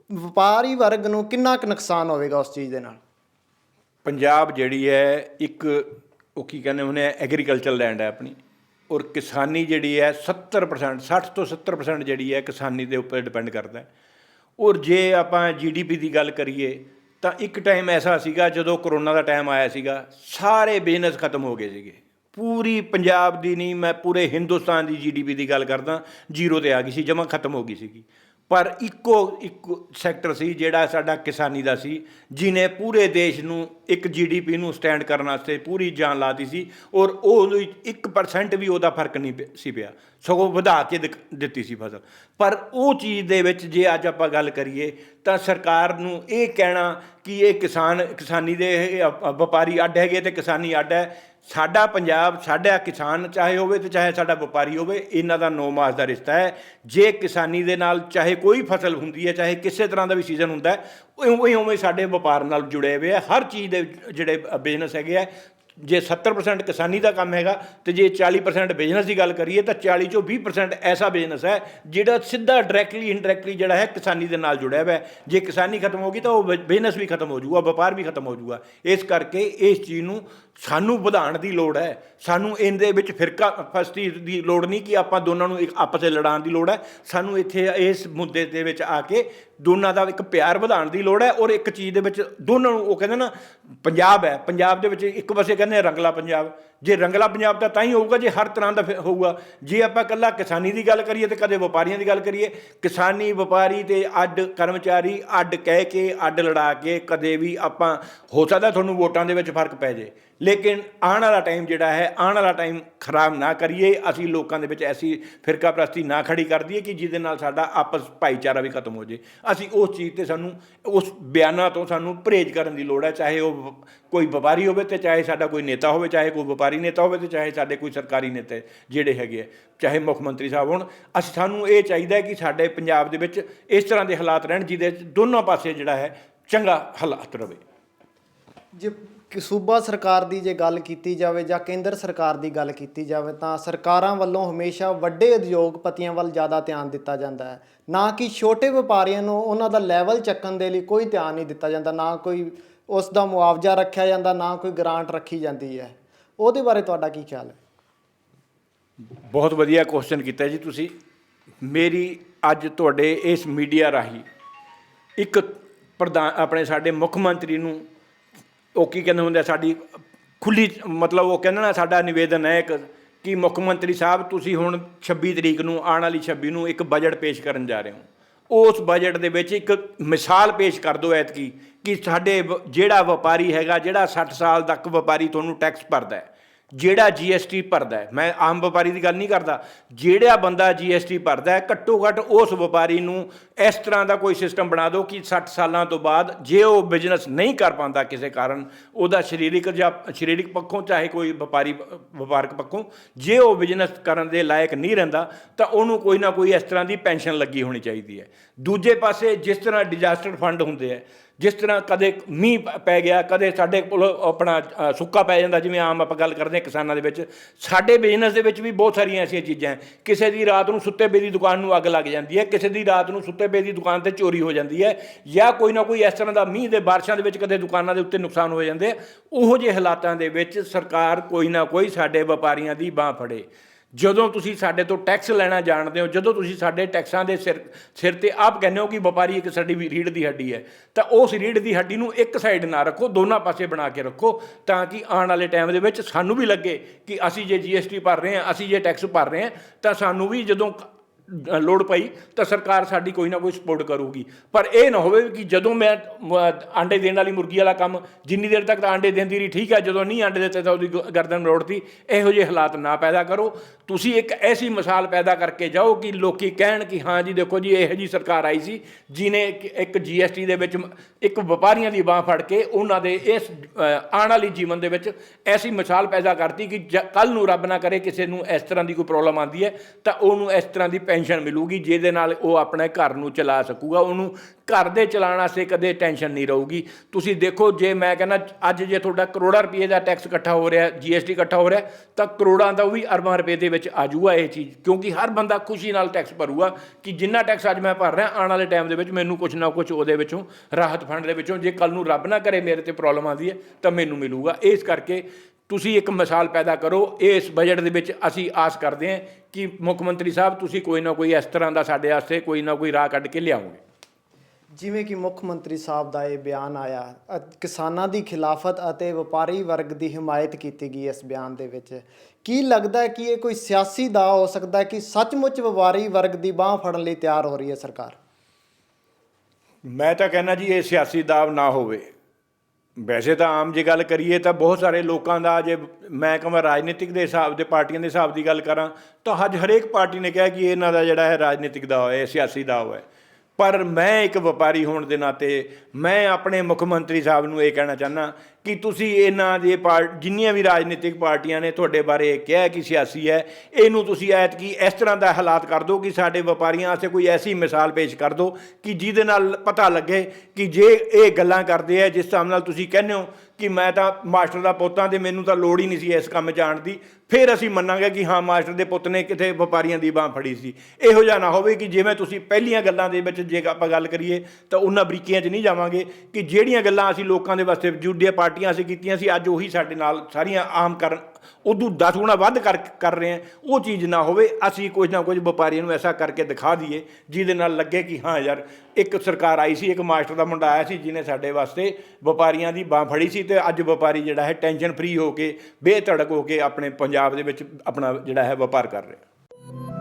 S2: ਵਪਾਰੀ ਵਰਗ ਨੂੰ ਕਿੰਨਾ ਕੁ ਨੁਕਸਾਨ ਹੋਵੇਗਾ ਉਸ ਚੀਜ਼ ਦੇ ਨਾਲ?
S1: ਪੰਜਾਬ ਜਿਹੜੀ ਹੈ ਇੱਕ, ਉਹ ਕੀ ਕਹਿੰਦੇ ਹੁੰਦੇ ਐਗਰੀਕਲਚਰ ਲੈਂਡ ਹੈ ਆਪਣੀ। ਔਰ ਕਿਸਾਨੀ ਜਿਹੜੀ ਹੈ 70% 60 ਤੋਂ 70% ਜਿਹੜੀ ਹੈ ਕਿਸਾਨੀ ਦੇ ਉੱਪਰ ਡਿਪੈਂਡ ਕਰਦਾ ਹੈ। ਔਰ ਜੇ ਆਪਾਂ ਜੀਡੀਪੀ ਦੀ ਗੱਲ ਕਰੀਏ, ਤਾਂ ਇੱਕ ਟਾਈਮ ਐਸਾ ਸੀਗਾ ਜਦੋਂ ਕਰੋਨਾ ਦਾ ਟਾਈਮ ਆਇਆ ਸੀਗਾ, ਸਾਰੇ ਬਿਜ਼ਨਸ ਖਤਮ ਹੋ ਗਏ ਸੀਗੇ। ਪੂਰੀ ਪੰਜਾਬ ਦੀ ਨਹੀਂ, ਮੈਂ ਪੂਰੇ ਹਿੰਦੁਸਤਾਨ ਦੀ ਜੀਡੀਪੀ ਦੀ ਗੱਲ ਕਰਦਾ, ਜ਼ੀਰੋ ਤੇ ਆ ਗਈ ਸੀ, ਜਮਾ ਖਤਮ ਹੋ ਗਈ ਸੀਗੀ। ਪਰ ਇੱਕੋ, ਇੱਕ ਸੈਕਟਰ ਸੀ ਜਿਹੜਾ ਸਾਡਾ ਕਿਸਾਨੀ ਦਾ ਸੀ, ਜਿਨੇ ਪੂਰੇ ਦੇਸ਼ ਨੂੰ ਇੱਕ ਜੀਡੀਪੀ ਨੂੰ ਸਟੈਂਡ ਕਰਨ ਵਾਸਤੇ ਪੂਰੀ ਜਾਨ ਲਾਤੀ ਸੀ ਔਰ ਉਹ 1% ਵੀ ਉਹਦਾ ਫ਼ਰਕ ਨਹੀਂ ਪਿ- ਸੀ ਪਿਆ। ਸਗੋਂ ਵਧਾ ਕੇ ਦਿਕ- ਦਿੱਤੀ ਸੀ ਫਸਲ। ਪਰ ਉਹ ਚੀਜ਼ ਦੇ ਵਿੱਚ ਜੇ ਅੱਜ ਆਪਾਂ ਗੱਲ ਕਰੀਏ, ਤਾਂ ਸਰਕਾਰ ਨੂੰ ਇਹ ਕਹਿਣਾ ਕਿ ਇਹ ਕਿਸਾਨ, ਕਿਸਾਨੀ ਦੇ ਵਪਾਰੀ ਅੱਡ ਹੈਗੇ ਤੇ ਕਿਸਾਨੀ ਅੱਡ ਹੈ ਸਾਡਾ ਪੰਜਾਬ, ਸਾਡਾ ਕਿਸਾਨ ਚਾਹੇ ਹੋਵੇ ਤੇ ਚਾਹੇ ਸਾਡਾ ਵਪਾਰੀ ਹੋਵੇ, ਇਹਨਾਂ ਦਾ ਨੌ ਮਾਸ ਦਾ ਰਿਸ਼ਤਾ ਹੈ। ਜੇ ਕਿਸਾਨੀ ਦੇ ਨਾਲ ਚਾਹੇ ਕੋਈ ਫਸਲ ਹੁੰਦੀ ਹੈ, ਚਾਹੇ ਕਿਸੇ ਤਰ੍ਹਾਂ ਦਾ ਵੀ ਸੀਜ਼ਨ ਹੁੰਦਾ ਹੈ, ਉਵੇਂ ਉਵੇਂ ਸਾਡੇ ਵਪਾਰ ਨਾਲ ਜੁੜੇ ਹੋਏ ਆ। ਹਰ ਚੀਜ਼ ਦੇ ਜਿਹੜੇ ਬਿਜ਼ਨਸ ਹੈਗੇ ਆ, ਜੇ 70% ਕਿਸਾਨੀ ਦਾ ਕੰਮ ਹੈਗਾ ਤੇ ਜੇ 40% ਬਿਜ਼ਨਸ ਦੀ ਗੱਲ ਕਰੀਏ ਤਾਂ 40 ਚੋਂ 20% ਐਸਾ ਬਿਜ਼ਨਸ ਹੈ, ਜਿਹੜਾ ਸਿੱਧਾ ਡਾਇਰੈਕਟਲੀ ਇਨਡਾਇਰੈਕਟਲੀ ਜਿਹੜਾ ਹੈ ਕਿਸਾਨੀ ਦੇ ਨਾਲ ਜੁੜਿਆ ਹੋਇਆ ਹੈ। ਜੇ ਕਿਸਾਨੀ ਖਤਮ ਹੋ ਗਈ ਤਾਂ ਉਹ ਬਿਜ਼ਨਸ ਵੀ ਖਤਮ ਹੋ ਜਾਊਗਾ, ਵਪਾਰ ਵੀ ਖਤਮ ਹੋ ਜਾਊਗਾ। ਇਸ ਕਰਕੇ ਇਸ ਚੀਜ਼ ਨੂੰ ਸਾਨੂੰ ਵਧਾਉਣ ਦੀ ਲੋੜ ਹੈ। ਸਾਨੂੰ ਇਹਦੇ ਵਿੱਚ ਫਿਰਕਾ ਫਸਤੀ ਦੀ ਲੋੜ ਨਹੀਂ ਕਿ ਆਪਾਂ ਦੋਨਾਂ ਨੂੰ ਇੱਕ ਆਪਸ ਵਿੱਚ ਲੜਾਉਣ ਦੀ ਲੋੜ ਹੈ। ਸਾਨੂੰ ਇੱਥੇ ਇਸ ਮੁੱਦੇ ਦੇ ਵਿੱਚ ਆ ਕੇ ਦੋਨਾਂ ਦਾ ਇੱਕ ਪਿਆਰ ਵਧਾਉਣ ਦੀ ਲੋੜ ਹੈ ਔਰ ਇੱਕ ਚੀਜ਼ ਦੇ ਵਿੱਚ ਦੋਨਾਂ ਨੂੰ ਉਹ ਕਹਿੰਦੇ ਨਾ, ਪੰਜਾਬ ਹੈ। ਪੰਜਾਬ ਦੇ ਵਿੱਚ ਇੱਕ ਪਾਸੇ ਕਹਿੰਦੇ ਰੰਗਲਾ ਪੰਜਾਬ। ਜੇ ਰੰਗਲਾ ਪੰਜਾਬ ਦਾ ਤਾਂ ਹੀ ਹੋਊਗਾ, ਜੇ ਹਰ ਤਰ੍ਹਾਂ ਦਾ ਫਿਰ ਹੋਊਗਾ। ਜੇ ਆਪਾਂ ਇਕੱਲਾ ਕਿਸਾਨੀ ਦੀ ਗੱਲ ਕਰੀਏ ਤੇ ਕਦੇ ਵਪਾਰੀਆਂ ਦੀ ਗੱਲ ਕਰੀਏ, ਕਿਸਾਨੀ ਵਪਾਰੀ ਤੇ ਅੱਡ ਕਰਮਚਾਰੀ ਅੱਡ ਕਹਿ ਕੇ, ਅੱਡ ਲੜਾ ਕੇ ਕਦੇ ਵੀ ਆਪਾਂ, ਹੋ ਸਕਦਾ ਤੁਹਾਨੂੰ ਵੋਟਾਂ ਦੇ ਵਿੱਚ ਫ਼ਰਕ ਪੈ ਜੇ। ਲੇਕਿਨ ਆਉਣ ਵਾਲਾ ਟਾਈਮ ਜਿਹੜਾ ਹੈ, ਆਉਣ ਵਾਲਾ ਟਾਈਮ ਖਰਾਬ ਨਾ ਕਰੀਏ। ਅਸੀਂ ਲੋਕਾਂ ਦੇ ਵਿੱਚ ਐਸੀ ਫਿਰਕਾ ਪ੍ਰਸਤੀ ਨਾ ਖੜੀ ਕਰ ਦਈਏ ਕਿ ਜਿਹਦੇ ਨਾਲ ਸਾਡਾ ਆਪਸ ਭਾਈਚਾਰਾ ਵੀ ਖਤਮ ਹੋ ਜੇ। ਅਸੀਂ ਉਸ ਚੀਜ਼ ਤੇ ਸਾਨੂੰ, ਉਸ ਬਿਆਨਾਂ ਤੋਂ ਸਾਨੂੰ ਪਰਹੇਜ਼ ਕਰਨ ਦੀ ਲੋੜ ਹੈ, ਚਾਹੇ ਉਹ ਕੋਈ ਵਪਾਰੀ ਹੋਵੇ ਤੇ ਚਾਹੇ ਸਾਡਾ ਕੋਈ ਨੇਤਾ ਹੋਵੇ, ਚਾਹੇ ਕੋਈ ਵਪਾਰੀ ਨੇਤਾ ਹੋਵੇ ਤੇ ਚਾਹੇ ਸਾਡੇ ਕੋਈ ਸਰਕਾਰੀ ਨੇਤਾ ਜਿਹੜੇ ਹੈਗੇ ਆ, ਚਾਹੇ ਮੁੱਖ ਮੰਤਰੀ ਸਾਹਿਬ ਹੋਣ, ਅਸੀਂ ਸਾਨੂੰ ਇਹ ਚਾਹੀਦਾ ਕਿ ਸਾਡੇ ਪੰਜਾਬ ਦੇ ਵਿੱਚ ਇਸ ਤਰ੍ਹਾਂ ਦੇ ਹਾਲਾਤ ਰਹਿਣ ਜਿਹਦੇ ਵਿੱਚ ਦੋਨੋਂ ਪਾਸੇ ਜਿਹੜਾ ਹੈ ਚੰਗਾ ਹਾਲਾਤ ਰਵੇ
S2: ਜੇ ਸੂਬਾ ਸਰਕਾਰ ਦੀ ਜੇ ਗੱਲ ਕੀਤੀ ਜਾਵੇ ਜਾਂ ਕੇਂਦਰ ਸਰਕਾਰ ਦੀ ਗੱਲ ਕੀਤੀ ਜਾਵੇ ਤਾਂ ਸਰਕਾਰਾਂ ਵੱਲੋਂ ਹਮੇਸ਼ਾ ਵੱਡੇ ਉਦਯੋਗਪਤੀਆਂ ਵੱਲ ਜ਼ਿਆਦਾ ਧਿਆਨ ਦਿੱਤਾ ਜਾਂਦਾ ਹੈ। ਨਾ ਕਿ ਛੋਟੇ ਵਪਾਰੀਆਂ ਨੂੰ ਉਹਨਾਂ ਦਾ ਲੈਵਲ ਚੱਕਣ ਦੇ ਲਈ ਕੋਈ ਧਿਆਨ ਨਹੀਂ ਦਿੱਤਾ ਜਾਂਦਾ, ਨਾ ਕੋਈ ਉਸ ਦਾ ਮੁਆਵਜ਼ਾ ਰੱਖਿਆ ਜਾਂਦਾ ਨਾ ਕੋਈ ਗ੍ਰਾਂਟ ਰੱਖੀ ਜਾਂਦੀ ਹੈ। ਉਹਦੇ ਬਾਰੇ ਤੁਹਾਡਾ ਕੀ ਖਿਆਲ ਹੈ?
S1: ਬਹੁਤ ਵਧੀਆ ਕੁਐਸਚਨ ਕੀਤਾ ਜੀ ਤੁਸੀਂ। ਮੇਰੀ ਅੱਜ ਤੁਹਾਡੇ ਇਸ ਮੀਡੀਆ ਰਾਹੀਂ ਇੱਕ ਪ੍ਰਧਾਨ ਆਪਣੇ ਸਾਡੇ ਮੁੱਖ ਮੰਤਰੀ ਨੂੰ ਉਹ ਕੀ ਕਹਿੰਦੇ ਹੁੰਦੇ ਆ, ਸਾਡੀ ਖੁੱਲੀ ਮਤਲਬ ਉਹ ਕਹਿੰਦੇ ਨਾ ਸਾਡਾ ਨਿਵੇਦਨ ਹੈ ਇੱਕ ਕਿ ਮੁੱਖ ਮੰਤਰੀ ਸਾਹਿਬ ਤੁਸੀਂ ਹੁਣ 26 ਤਰੀਕ ਨੂੰ ਆਉਣ ਵਾਲੀ 26 ਨੂੰ ਇੱਕ ਬਜਟ ਪੇਸ਼ ਕਰਨ ਜਾ ਰਹੇ ਹੋ। ਉਸ ਬਜਟ ਦੇ ਵਿੱਚ ਇੱਕ ਮਿਸਾਲ ਪੇਸ਼ ਕਰ ਦਿਓ ਐਤਕੀ ਕਿ ਸਾਡੇ ਵ- ਜਿਹੜਾ ਵਪਾਰੀ ਹੈਗਾ, ਜਿਹੜਾ 60 ਸਾਲ ਤੱਕ ਵਪਾਰੀ ਤੁਹਾਨੂੰ ਟੈਕਸ ਭਰਦਾ ਹੈ। ਜਿਹੜਾ GST ਭਰਦਾ ਹੈ। ਮੈਂ ਆਮ ਵਪਾਰੀ ਦੀ ਗੱਲ ਨਹੀਂ ਕਰਦਾ। ਜਿਹੜਾ ਬੰਦਾ GST ਭਰਦਾ ਹੈ ਘੱਟੋ ਘੱਟ ਉਸ ਵਪਾਰੀ ਨੂੰ ਇਸ ਤਰ੍ਹਾਂ ਦਾ ਕੋਈ ਸਿਸਟਮ ਬਣਾ ਦਿਓ ਕਿ 60 ਸਾਲਾਂ ਤੋਂ ਬਾਅਦ ਜੇ ਉਹ ਬਿਜ਼ਨਸ ਨਹੀਂ ਕਰ ਪਾਉਂਦਾ ਕਿਸੇ ਕਾਰਨ, ਉਹਦਾ ਸਰੀਰਕ ਜਾਂ ਸਰੀਰਕ ਪੱਖੋਂ ਚਾਹੇ ਕੋਈ ਵਪਾਰੀ, ਵਪਾਰਕ ਪੱਖੋਂ, ਜੇ ਉਹ ਬਿਜ਼ਨਸ ਕਰਨ ਦੇ ਲਾਇਕ ਨਹੀਂ ਰਹਿੰਦਾ, ਤਾਂ ਉਹਨੂੰ ਕੋਈ ਨਾ ਕੋਈ ਇਸ ਤਰ੍ਹਾਂ ਦੀ ਪੈਨਸ਼ਨ ਲੱਗੀ ਹੋਣੀ ਚਾਹੀਦੀ ਹੈ। ਦੂਜੇ ਪਾਸੇ ਜਿਸ ਤਰ੍ਹਾਂ ਡਿਜ਼ਾਸਟਰ ਫੰਡ ਹੁੰਦੇ ਆ ਜਿਸ ਤਰ੍ਹਾਂ ਕਦੇ ਮੀਂਹ ਪੈ ਗਿਆ, ਕਦੇ ਸਾਡੇ ਕੋਲ ਆਪਣਾ ਸੁੱਕਾ ਪੈ ਜਾਂਦਾ, ਜਿਵੇਂ ਆਮ ਆਪਾਂ ਗੱਲ ਕਰਦੇ ਹਾਂ ਕਿਸਾਨਾਂ ਦੇ ਵਿੱਚ, ਸਾਡੇ ਬਿਜ਼ਨਸ ਦੇ ਵਿੱਚ ਵੀ ਬਹੁਤ ਸਾਰੀਆਂ ਐਸੀਆਂ ਚੀਜ਼ਾਂ ਕਿਸੇ ਦੀ ਰਾਤ ਨੂੰ ਸੁੱਤੇ ਪਏ ਦੀ ਦੁਕਾਨ ਨੂੰ ਅੱਗ ਲੱਗ ਜਾਂਦੀ ਹੈ, ਕਿਸੇ ਦੀ ਰਾਤ ਨੂੰ ਸੁੱਤੇ ਪਏ ਦੀ ਦੁਕਾਨ ਤੇ ਚੋਰੀ ਹੋ ਜਾਂਦੀ ਹੈ, ਜਾਂ ਕੋਈ ਨਾ ਕੋਈ ਇਸ ਤਰ੍ਹਾਂ ਦਾ ਮੀਂਹ ਦੇ ਬਾਰਿਸ਼ਾਂ ਦੇ ਵਿੱਚ ਕਦੇ ਦੁਕਾਨਾਂ ਦੇ ਉੱਤੇ ਨੁਕਸਾਨ ਹੋ ਜਾਂਦੇ ਆ, ਉਹੋ ਜਿਹੇ ਹਾਲਾਤਾਂ ਦੇ ਵਿੱਚ ਸਰਕਾਰ ਕੋਈ ਨਾ ਕੋਈ ਸਾਡੇ ਵਪਾਰੀਆਂ ਦੀ ਬਾਹ ਫੜੇ। ਜਦੋਂ ਤੁਸੀਂ ਸਾਡੇ ਤੋਂ ਟੈਕਸ ਲੈਣਾ ਜਾਣਦੇ ਹੋ ਜਦੋਂ ਤੁਸੀਂ ਸਾਡੇ ਟੈਕਸਾਂ ਦੇ ਸਿਰ ਸਿਰ ਤੇ ਆਪ ਕਹਿੰਦੇ ਹੋ ਕਿ ਵਪਾਰੀ ਇੱਕ ਸਾਡੀ ਵੀ ਰੀੜ ਦੀ ਹੱਡੀ ਹੈ ਤਾਂ ਉਸ ਰੀੜ ਦੀ ਹੱਡੀ ਨੂੰ ਇੱਕ ਸਾਈਡ ਨਾ ਰੱਖੋ ਦੋਨਾਂ ਪਾਸੇ ਬਣਾ ਕੇ ਰੱਖੋ ਤਾਂ ਕਿ ਆਉਣ ਵਾਲੇ ਟਾਈਮ ਦੇ ਵਿੱਚ ਸਾਨੂੰ ਵੀ ਲੱਗੇ ਕਿ ਅਸੀਂ ਜੇ GST ਭਰ ਰਹੇ ਹਾਂ ਅਸੀਂ ਜੇ ਟੈਕਸ ਭਰ ਰਹੇ ਹਾਂ ਤਾਂ ਸਾਨੂੰ ਵੀ ਜਦੋਂ ਅ, ਲੋੜ ਪਈ ਤਾਂ ਸਰਕਾਰ ਸਾਡੀ ਕੋਈ ਨਾ ਕੋਈ ਸਪੋਰਟ ਕਰੂਗੀ। ਪਰ ਇਹ ਨਾ ਹੋਵੇ ਕਿ ਜਦੋਂ ਮੈਂ ਆਂਡੇ ਦੇਣ ਵਾਲੀ ਮੁਰਗੀ ਵਾਲਾ ਕੰਮ ਜਿੰਨੀ ਦੇਰ ਤੱਕ ਤਾਂ ਆਂਡੇ ਦਿੰਦੀ ਰਹੀ ਠੀਕ ਹੈ ਜਦੋਂ ਨਹੀਂ ਆਂਡੇ ਦਿੱਤੇ ਤਾਂ ਉਹਦੀ ਗ- ਗਰਦਨ ਰੋੜਤੀ ਇਹੋ ਜਿਹੇ ਹਾਲਾਤ ਨਾ ਪੈਦਾ ਕਰੋ। ਤੁਸੀਂ ਇੱਕ ਐਸੀ ਮਿਸਾਲ ਪੈਦਾ ਕਰਕੇ ਜਾਓ ਕਿ ਲੋਕੀ ਕਹਿਣ ਕਿ ਹਾਂ ਜੀ, ਦੇਖੋ ਜੀ, ਇਹੋ ਜੀ ਸਰਕਾਰ ਆਈ ਸੀ ਜਿਨੇ ਇੱਕ- ਇੱਕ GST ਦੇ ਵਿੱਚ ਇੱਕ ਵਪਾਰੀਆਂ ਦੀ ਬਾਹ ਫੜ ਕੇ ਉਹਨਾਂ ਦੇ ਇਸ ਆਉਣ ਵਾਲੀ ਜੀਵਨ ਦੇ ਵਿੱਚ ਐਸੀ ਮਿਸਾਲ ਪੈਦਾ ਕਰਤੀ ਕਿ ਕੱਲ ਨੂੰ ਰੱਬ ਨਾ ਕਰੇ ਕਿਸੇ ਨੂੰ ਇਸ ਤਰ੍ਹਾਂ ਦੀ ਕੋਈ ਪ੍ਰੋਬਲਮ ਆਉਂਦੀ ਹੈ ਤਾਂ ਉਹਨੂੰ ਇਸ ਤਰ੍ਹਾਂ ਦੀ ਪੈਨਸ਼ਨ ਮਿਲੂਗੀ, ਜਿਹਦੇ ਨਾਲ ਉਹ ਆਪਣੇ ਘਰ ਨੂੰ ਚਲਾ ਸਕੂਗਾ, ਉਹਨੂੰ ਘਰ ਦੇ ਚਲਾਉਣ ਵਾਸਤੇ ਕਦੇ ਟੈਨਸ਼ਨ ਨਹੀਂ ਰਹੂਗੀ। ਤੁਸੀਂ ਦੇਖੋ, ਜੇ ਮੈਂ ਕਹਿੰਦਾ, ਅੱਜ ਜੇ ਤੁਹਾਡਾ ਕਰੋੜਾਂ ਰੁਪਏ ਦਾ ਟੈਕਸ ਇਕੱਠਾ ਹੋ ਰਿਹਾ GST ਇਕੱਠਾ ਹੋ ਰਿਹਾ, ਤਾਂ ਕਰੋੜਾਂ ਦਾ ਉਹ ਵੀ ਅਰਬਾਂ ਰੁਪਏ ਦੇ ਵਿੱਚ ਆ ਜਾਊਗਾ ਇਹ ਚੀਜ਼, ਕਿਉਂਕਿ ਹਰ ਬੰਦਾ ਖੁਸ਼ੀ ਨਾਲ ਟੈਕਸ ਭਰੂਗਾ ਕਿ ਜਿੰਨਾ ਟੈਕਸ ਅੱਜ ਮੈਂ ਭਰ ਰਿਹਾ, ਆਉਣ ਵਾਲੇ ਟਾਈਮ ਦੇ ਵਿੱਚ ਮੈਨੂੰ ਕੁਝ ਨਾ ਕੁਝ ਉਹਦੇ ਵਿੱਚੋਂ, ਰਾਹਤ ਫੰਡ ਦੇ ਵਿੱਚੋਂ, ਜੇ ਕੱਲ ਨੂੰ ਰੱਬ ਨਾ ਕਰੇ, ਮੇਰੇ ਤੇ ਪ੍ਰੋਬਲਮ ਆਉਂਦੀ ਹੈ, ਤਾਂ ਮੈਨੂੰ ਮਿਲੂਗਾ। ਇਸ ਕਰਕੇ ਤੁਸੀਂ ਇੱਕ ਮਿਸਾਲ ਪੈਦਾ ਕਰੋ ਇਸ ਬਜਟ ਦੇ ਵਿੱਚ ਅਸੀਂ ਆਸ ਕਰਦੇ ਹਾਂ ਕਿ ਮੁੱਖ ਮੰਤਰੀ ਸਾਹਿਬ ਤੁਸੀਂ ਕੋਈ ਨਾ ਕੋਈ ਇਸ ਤਰ੍ਹਾਂ ਦਾ ਸਾਡੇ ਵਾਸਤੇ ਕੋਈ ਨਾ ਕੋਈ ਰਾਹ ਕੱਢ ਕੇ ਲਿਆਓਗੇ।
S2: ਜਿਵੇਂ ਕਿ ਮੁੱਖ ਮੰਤਰੀ ਸਾਹਿਬ ਦਾ ਇਹ ਬਿਆਨ ਆਇਆ ਕਿਸਾਨਾਂ ਦੀ ਖਿਲਾਫਤ ਅਤੇ ਵਪਾਰੀ ਵਰਗ ਦੀ ਹਮਾਇਤ ਕੀਤੀ ਗਈ ਇਸ ਬਿਆਨ ਦੇ ਵਿੱਚ। ਕੀ ਲੱਗਦਾ ਹੈ ਕਿ ਇਹ ਕੋਈ ਸਿਆਸੀ ਦਾ ਹੋ ਸਕਦਾ ਹੈ ਕਿ ਸੱਚਮੁੱਚ ਵਪਾਰੀ ਵਰਗ ਦੀ ਬਾਹ ਫੜਨ ਲਈ ਤਿਆਰ ਹੋ ਰਹੀ ਹੈ ਸਰਕਾਰ?
S1: ਮੈਂ ਤਾਂ ਕਹਿੰਦਾ ਜੀ ਇਹ ਸਿਆਸੀ ਦਾਅਵ ਨਾ ਹੋਵੇ। ਵੈਸੇ ਤਾਂ ਆਮ ਜੇ ਗੱਲ ਕਰੀਏ ਤਾਂ ਬਹੁਤ ਸਾਰੇ ਲੋਕਾਂ ਦਾ ਜੇ ਮੈਂ ਕਹਾਂ ਰਾਜਨੀਤਿਕ ਦੇ ਹਿਸਾਬ ਦੇ, ਪਾਰਟੀਆਂ ਦੇ ਹਿਸਾਬ ਦੀ ਗੱਲ ਕਰਾਂ, ਤਾਂ ਅੱਜ ਹਰੇਕ ਪਾਰਟੀ ਨੇ ਕਿਹਾ ਕਿ ਇਹਨਾਂ ਦਾ ਜਿਹੜਾ ਹੈ ਰਾਜਨੀਤਿਕ ਦਾ ਹੈ ਸਿਆਸੀ ਦਾ ਹੈ ਪਰ ਮੈਂ ਇੱਕ ਵਪਾਰੀ ਹੋਣ ਦੇ ਨਾਤੇ, ਮੈਂ ਆਪਣੇ ਮੁੱਖ ਮੰਤਰੀ ਸਾਹਿਬ ਨੂੰ ਇਹ ਕਹਿਣਾ ਚਾਹੁੰਦਾ ਕਿ ਤੁਸੀਂ ਇਹਨਾਂ ਦੇ ਪਾਰ, ਜਿੰਨੀਆਂ ਵੀ ਰਾਜਨੀਤਿਕ ਪਾਰਟੀਆਂ ਨੇ ਤੁਹਾਡੇ ਬਾਰੇ ਕਿਹਾ ਕਿ ਸਿਆਸੀ ਹੈ, ਇਹਨੂੰ ਤੁਸੀਂ ਐਤਕੀ ਇਸ ਤਰ੍ਹਾਂ ਦਾ ਹਾਲਾਤ ਕਰ ਦਿਓ ਕਿ ਸਾਡੇ ਵਪਾਰੀਆਂ ਵਾਸਤੇ ਕੋਈ ਐਸੀ ਮਿਸਾਲ ਪੇਸ਼ ਕਰ ਦਿਓ ਕਿ ਜਿਹਦੇ ਨਾਲ ਪਤਾ ਲੱਗੇ ਕਿ ਜੇ ਇਹ ਗੱਲਾਂ ਕਰਦੇ ਆ, ਜਿਸ ਹਿਸਾਬ ਨਾਲ ਤੁਸੀਂ ਕਹਿੰਦੇ ਹੋ ਕਿ ਮੈਂ ਤਾਂ ਮਾਸਟਰ ਦਾ ਪੁੱਤ ਹਾਂ ਤੇ ਮੈਨੂੰ ਤਾਂ ਲੋੜ ਹੀ ਨਹੀਂ ਸੀ ਇਸ ਕੰਮ ਜਾਣ ਦੀ, ਫਿਰ ਅਸੀਂ ਮੰਨਾਂਗੇ ਕਿ ਹਾਂ, ਮਾਸਟਰ ਦੇ ਪੁੱਤ ਨੇ ਕਿਤੇ ਵਪਾਰੀਆਂ ਦੀ ਬਾਹ ਫੜੀ ਸੀ। ਇਹੋ ਜਿਹਾ ਨਾ ਹੋਵੇ ਕਿ ਜਿਵੇਂ ਤੁਸੀਂ ਪਹਿਲੀਆਂ ਗੱਲਾਂ ਦੇ ਵਿੱਚ ਜੇ ਆਪਾਂ ਗੱਲ ਕਰੀਏ, ਤਾਂ ਉਹਨਾਂ ਬਰੀਕੀਆਂ 'ਚ ਨਹੀਂ ਜਾਵਾਂਗੇ ਕਿ ਜਿਹੜੀਆਂ ਗੱਲਾਂ ਅਸੀਂ ਲੋਕਾਂ ਦੇ ਵਾਸਤੇ ਜੁੜੀਆਂ ਪਾਰਟੀਆਂ ਅਸੀਂ ਕੀਤੀਆਂ ਸੀ, ਅੱਜ ਉਹੀ ਸਾਡੇ ਨਾਲ ਸਾਰੀਆਂ ਆਮ ਕਰਨ, ਉਦੋਂ 10 ਗੁਣਾ ਵੱਧ ਕਰ ਕਰ ਰਹੇ ਆ ਉਹ ਚੀਜ਼ ਨਾ ਹੋਵੇ, ਅਸੀਂ ਕੁਝ ਨਾ ਕੁਝ ਵਪਾਰੀਆਂ ਨੂੰ ਐਸਾ ਕਰਕੇ ਦਿਖਾ ਦਈਏ, ਜਿਹਦੇ ਨਾਲ ਲੱਗੇ ਕਿ ਹਾਂ ਯਾਰ, ਇੱਕ ਸਰਕਾਰ ਆਈ ਸੀ, ਇੱਕ ਮਾਸਟਰ ਦਾ ਮੁੰਡਾ ਆਇਆ ਸੀ, ਜਿਹਨੇ ਸਾਡੇ ਵਾਸਤੇ ਵਪਾਰੀਆਂ ਦੀ ਬਾਹ ਫੜੀ ਸੀ ਤੇ ਅੱਜ ਵਪਾਰੀ ਜਿਹੜਾ ਹੈ ਟੈਨਸ਼ਨ ਫ੍ਰੀ ਹੋ ਕੇ, ਬੇਧੜਕ ਹੋ ਕੇ ਆਪਣੇ ਪੰਜਾਬ ਦੇ ਵਿੱਚ ਆਪਣਾ ਜਿਹੜਾ ਹੈ ਵਪਾਰ ਕਰ ਰਿਹਾ।